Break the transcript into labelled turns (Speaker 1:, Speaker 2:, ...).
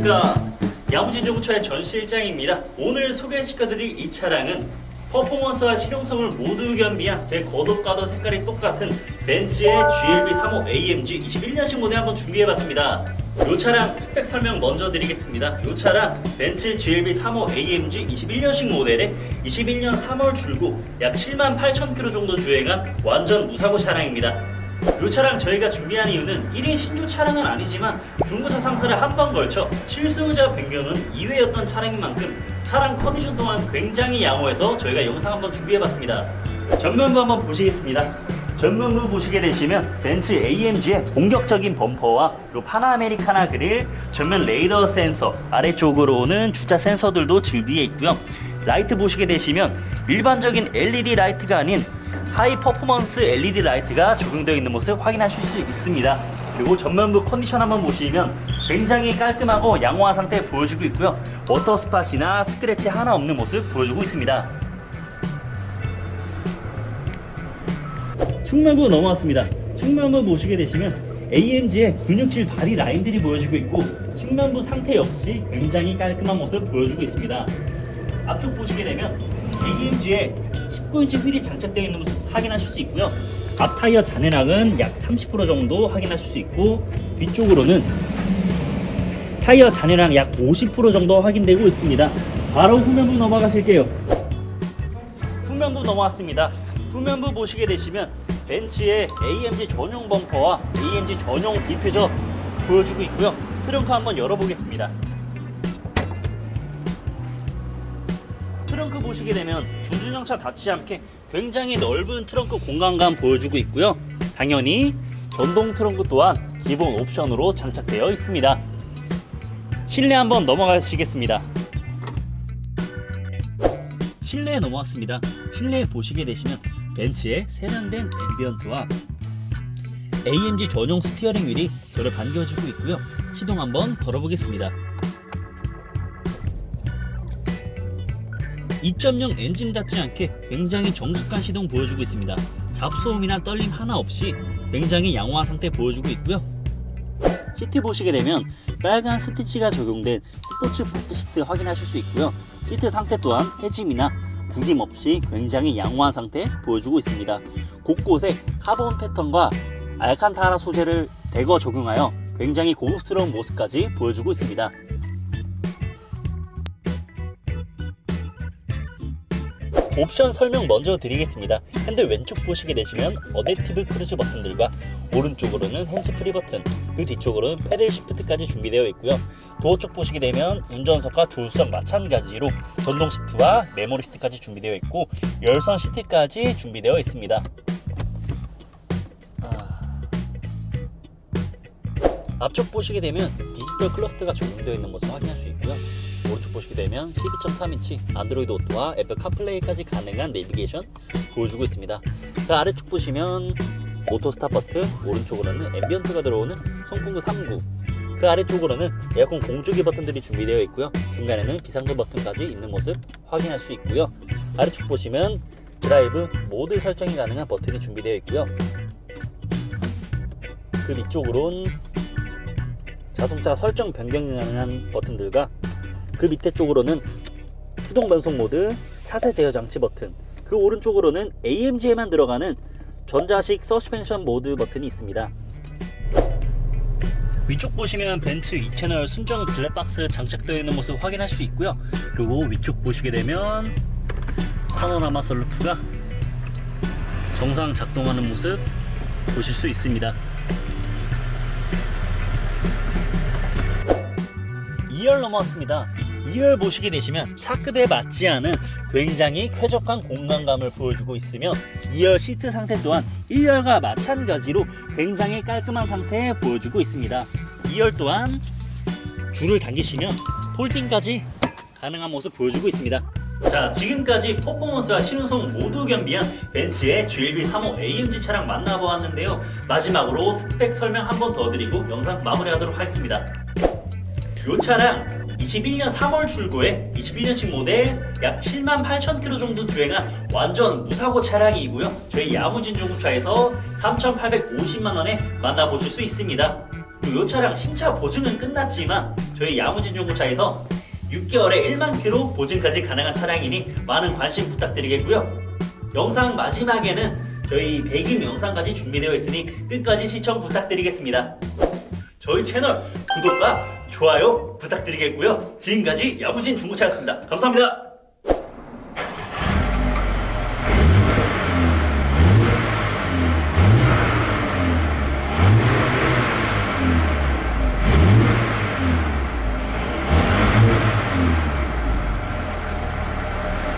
Speaker 1: 안녕하십니까 야무진 중고차의 전 실장입니다. 오늘 소개시켜드릴 이 차량은 퍼포먼스와 실용성을 모두 겸비한 제 거듭과도 색깔이 똑같은 벤츠의 GLB 35 AMG 21년식 모델 한번 준비해봤습니다. 이 차량 스펙 설명 먼저 드리겠습니다. 이 차량 벤츠 GLB 35 AMG 21년식 모델에 21년 3월 출고 약 7만 8천 킬로 정도 주행한 완전 무사고 차량입니다. 이 차량 저희가 준비한 이유는 1인 신조 차량은 아니지만 중고차 상사를 한 번 걸쳐 실수요자 변경은 2회였던 차량인 만큼 차량 컨디션 또한 굉장히 양호해서 저희가 영상 한번 준비해봤습니다. 전면부 한번 보시겠습니다. 전면부 보시게 되시면 벤츠 AMG의 공격적인 범퍼와 그리고 파나아메리카나 그릴, 전면 레이더 센서, 아래쪽으로는 주차 센서들도 준비해 있고요. 라이트 보시게 되시면 일반적인 LED 라이트가 아닌 하이 퍼포먼스 LED 라이트가 적용되어 있는 모습 확인하실 수 있습니다. 그리고 전면부 컨디션 한번 보시면 굉장히 깔끔하고 양호한 상태 보여주고 있고요. 워터 스팟이나 스크래치 하나 없는 모습 보여주고 있습니다. 측면부 넘어왔습니다. 측면부 보시게 되시면 AMG의 근육질 바디 라인들이 보여지고 있고 측면부 상태 역시 굉장히 깔끔한 모습 보여주고 있습니다. 앞쪽 보시게 되면 AMG에 19인치 휠이 장착되어 있는 모습 확인하실 수 있고요. 앞 타이어 잔해량은 약 30% 정도 확인하실 수 있고 뒤쪽으로는 타이어 잔해량 약 50% 정도 확인되고 있습니다. 바로 후면부 넘어가실게요. 후면부 넘어왔습니다. 후면부 보시게 되시면 벤츠의 AMG 전용 범퍼와 AMG 전용 디퓨저 보여주고 있고요. 트렁크 한번 열어보겠습니다. 트렁크 보시게 되면 준준형차 닿지 않게 굉장히 넓은 트렁크 공간감 보여주고 있고요. 당연히 전동 트렁크 또한 기본 옵션으로 장착되어 있습니다. 실내 한번 넘어가시겠습니다. 실내에 넘어왔습니다. 실내에 보시게 되시면 벤츠의 세련된 앰비언트와 AMG 전용 스티어링 휠이 저를 반겨주고 있고요. 시동 한번 걸어보겠습니다. 2.0 엔진 닿지 않게 굉장히 정숙한 시동 보여주고 있습니다. 잡소음이나 떨림 하나 없이 굉장히 양호한 상태 보여주고 있고요. 시트 보시게 되면 빨간 스티치가 적용된 스포츠 포트 시트 확인하실 수 있고요. 시트 상태 또한 해짐이나 구김 없이 굉장히 양호한 상태 보여주고 있습니다. 곳곳에 카본 패턴과 알칸타라 소재를 대거 적용하여 굉장히 고급스러운 모습까지 보여주고 있습니다. 옵션 설명 먼저 드리겠습니다. 핸들 왼쪽 보시게 되시면 어댑티브 크루즈 버튼들과 오른쪽으로는 핸즈프리 버튼, 그 뒤쪽으로는 패들 시프트까지 준비되어 있고요. 도어 쪽 보시게 되면 운전석과 조수석 마찬가지로 전동 시트와 메모리 시트까지 준비되어 있고 열선 시트까지 준비되어 있습니다. 아. 앞쪽 보시게 되면 디지털 클러스터가 적용되어 있는 것을 확인할 수 있고요. 오른쪽 보시게 되면 12.3인치 안드로이드 오토와 애플 카플레이까지 가능한 내비게이션 보여주고 있습니다. 그 아래쪽 보시면 오토 스탑 버튼, 오른쪽으로는 앰비언트가 들어오는 송풍구 3구, 그 아래쪽으로는 에어컨 공조기 버튼들이 준비되어 있고요. 중간에는 비상등 버튼까지 있는 모습 확인할 수 있고요. 아래쪽 보시면 드라이브 모드 설정이 가능한 버튼이 준비되어 있고요. 그 밑쪽으론 자동차 설정 변경 가능한 버튼들과 그 밑에 쪽으로는 수동 변속 모드, 차세 제어 장치 버튼, 그 오른쪽으로는 AMG에만 들어가는 전자식 서스펜션 모드 버튼이 있습니다. 위쪽 보시면 벤츠 2채널 순정 블랙박스 장착되어 있는 모습 확인할 수 있고요. 그리고 위쪽 보시게 되면 파노라마 썰루프가 정상 작동하는 모습 보실 수 있습니다. 2열 넘어왔습니다. 2열 보시게 되시면 차급에 맞지 않은 굉장히 쾌적한 공간감을 보여주고 있으며 2열 시트 상태 또한 1열과 마찬가지로 굉장히 깔끔한 상태 보여주고 있습니다. 2열 또한 줄을 당기시면 폴딩까지 가능한 모습 보여주고 있습니다. 자, 지금까지 퍼포먼스와 실용성 모두 겸비한 벤츠의 GLB 35 AMG 차량 만나보았는데요. 마지막으로 스펙 설명 한 번 더 드리고 영상 마무리하도록 하겠습니다. 이 차량 21년 3월 출고에 21년식 모델 약 7만 8천 킬로 정도 주행한 완전 무사고 차량이고요. 저희 야무진 중고차에서 3,850만 원에 만나보실 수 있습니다. 이 차량 신차 보증은 끝났지만 저희 야무진 중고차에서 6개월에 1만 킬로 보증까지 가능한 차량이니 많은 관심 부탁드리겠고요. 영상 마지막에는 저희 배김 영상까지 준비되어 있으니 끝까지 시청 부탁드리겠습니다. 저희 채널 구독과 좋아요 부탁드리겠고요. 지금까지 야무진 중고차였습니다. 감사합니다.